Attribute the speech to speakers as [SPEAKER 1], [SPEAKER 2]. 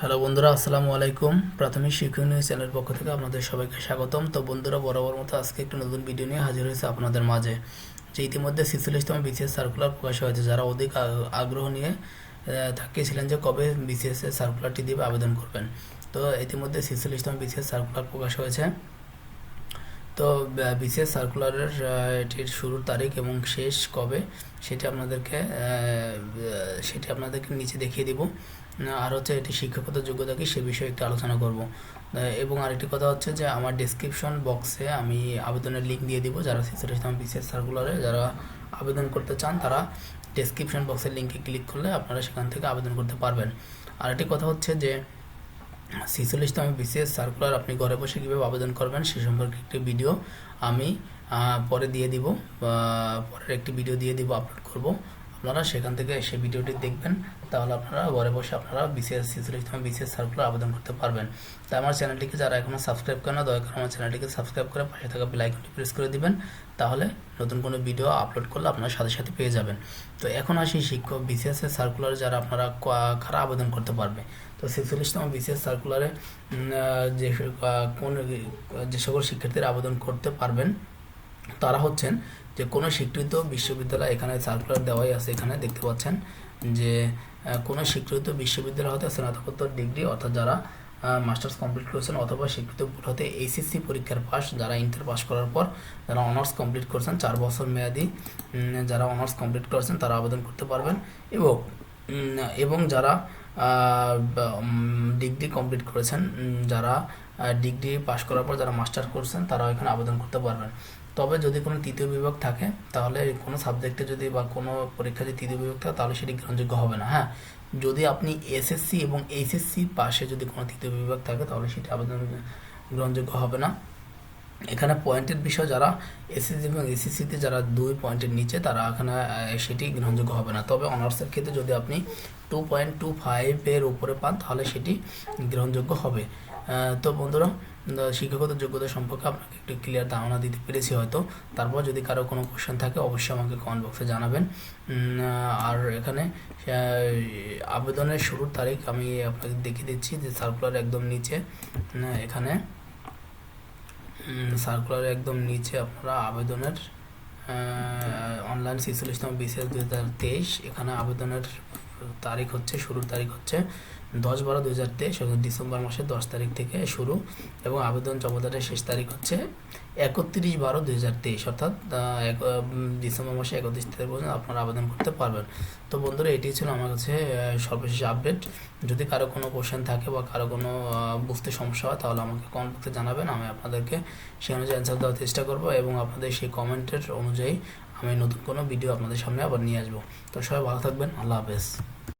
[SPEAKER 1] Hello বন্ধুরা, আসসালামু আলাইকুম। প্রাথমিক শিক্ষক নিউজ চ্যানেলের পক্ষ থেকে আপনাদের সবাইকে স্বাগতম। তো বন্ধুরা, বরাবর মতো আজকে একটি নতুন ভিডিও নিয়ে হাজির হয়েছে আপনাদের মাঝে। যে ইতিমধ্যে ছিচল্লিশতম বিসিএস সার্কুলার প্রকাশ হয়েছে, যারা অধিক আগ্রহ নিয়ে থাকিয়েছিলেন যে কবে বিসিএস সার্কুলারটি দিয়ে আবেদন করবেন। তো ইতিমধ্যে ছিচল্লিশতম বিসিএস সার্কুলার প্রকাশ হয়েছে। তো বিসিএস সার্কুলারের এটির শুরুর তারিখ এবং শেষ কবে সেটি আপনাদেরকে সেটি আপনাদেরকে নিচে দেখিয়ে দিব। আর হচ্ছে এটি শিক্ষাগত যোগ্যতা কি সে বিষয়ে একটু আলোচনা করব। এবং আরেকটি কথা হচ্ছে যে আমার ডিসক্রিপশন বক্সে আমি আবেদনের লিঙ্ক দিয়ে দিব। যারা ছেচল্লিশতম বিসিএস সার্কুলারে যারা আবেদন করতে চান, তারা ডেসক্রিপশন বক্সের লিঙ্কে ক্লিক করলে আপনারা সেখান থেকে আবেদন করতে পারবেন। আরেকটি কথা হচ্ছে যে ছিচল্লিশতম বিসিএস সার্কুলার আপনি ঘরে বসে কীভাবে আবেদন করবেন সে সম্পর্কে একটি ভিডিও আমি পরে দিয়ে দিব পরের একটি ভিডিও দিয়ে দিব আপলোড করব। আপনারা সেখান থেকে সেই ভিডিওটি দেখবেন, তাহলে আপনারা ঘরে বসে আপনারা বিসিএস ছিচল্লিশতম বিসিএস সার্কুলার আবেদন করতে পারবেন। তাই আমার চ্যানেলটিকে যারা এখনও সাবস্ক্রাইব করেন না, দয়া করে আমার চ্যানেলটিকে সাবস্ক্রাইব করে পাশে থাকা বেল আইকনটি প্রেস করে দিবেন, তাহলে নতুন কোনো ভিডিও আপলোড করলে আপনারা সাথে সাথে পেয়ে যাবেন। তো এখন আসি শিক্ষক বিসিএস সার্কুলার যারা আপনারা কারা আবেদন করতে পারবে। তো ছেচল্লিশতম বিসিএস সার্কুলারে যে কোন, যে সকল শিক্ষার্থীরা আবেদন করতে পারবেন তারা হচ্ছেন যে কোনো স্বীকৃত বিশ্ববিদ্যালয় এখানে সার্কুলার দেওয়াই আছে, এখানে দেখতে পাচ্ছেন যে কোনো স্বীকৃত বিশ্ববিদ্যালয় হতে স্নাতকোত্তর ডিগ্রি অর্থাৎ যারা মাস্টার্স কমপ্লিট করেছেন অথবা স্বীকৃত বোর্ড হতে এইচএসসি পরীক্ষার পাস যারা ইন্টার পাস করার পর যারা অনার্স কমপ্লিট করেছেন, চার বছর মেয়াদি যারা অনার্স কমপ্লিট করেছেন তারা আবেদন করতে পারবেন এবং এবং যারা ডিগ্রি কমপ্লিট করেছেন যারা ডিগ্রি পাশ করার পর যারা মাস্টার করছেন তারা এখানে আবেদন করতে পারবেন। তবে যদি কোনো তৃতীয় বিভাগ থাকে, তাহলে কোনো সাবজেক্টে যদি বা কোনো পরীক্ষা যদি তৃতীয় বিভাগ থাকে, তাহলে সেটি গ্রহণযোগ্য হবে না হ্যাঁ? যদি আপনি এসএসসি এবং এইচএসসি পাশে যদি কোনো তৃতীয় বিভাগ থাকে, তাহলে সেটি আবেদন গ্রহণযোগ্য হবে না। এখানে পয়েন্টের বিষয় যারা এসএসসি এবং এসএসসিতে যারা দুই পয়েন্টের নিচে, তারা এখানে সেটি গ্রহণযোগ্য হবে না। তবে অনার্সের ক্ষেত্রে যদি আপনি টু পয়েন্ট টু ফাইভের উপরে পান, তাহলে সেটি গ্রহণযোগ্য হবে। তো বন্ধুরা শিক্ষাগত যোগ্যতা সম্পর্কে আপনাকে একটু ক্লিয়ার ধারণা দিতে পেরেছি হয়তো। তারপর যদি কারও কোনো কোশ্চেন থাকে, অবশ্যই আমাকে কমেন্ট বক্সে জানাবেন। আর এখানে আবেদনের শুরুর তারিখ আমি আপনাকে দেখিয়ে দিচ্ছি, যে সার্কুলার একদম নিচে এখানে সার্কুলার একদম নিচে আপনারা আবেদনের অনলাইন ছিচল্লিশতম বিসিএস দুই হাজার তেইশ, এখানে আবেদনের তারিখ হচ্ছে, শুরুর তারিখ হচ্ছে দশ বারো দুই হাজার তেইশ ডিসেম্বর মাসের দশ তারিখ থেকে শুরু এবং আবেদন জমাদারের শেষ তারিখ হচ্ছে একত্রিশ বারো দুই হাজার তেইশ অর্থাৎ ডিসেম্বর মাসে একত্রিশ তারিখ পর্যন্ত আপনারা আবেদন করতে পারবেন। তো বন্ধুরা, এটি ছিল আমার কাছে সর্বশেষ আপডেট। যদি কারও কোনো কোশ্চেন থাকে বা কারও কোনো বুঝতে সমস্যা হয়, তাহলে আমাকে কমেন্ট করতে জানাবেন। আমি আপনাদেরকে সেই অনুযায়ী অ্যান্সার দেওয়ার চেষ্টা করব এবং আপনাদের সেই কমেন্টের অনুযায়ী আমি নতুন কোনো ভিডিও আপনাদের সামনে আবার নিয়ে আসব। তো সবাই ভালো থাকবেন। আল্লাহ হাফেজ।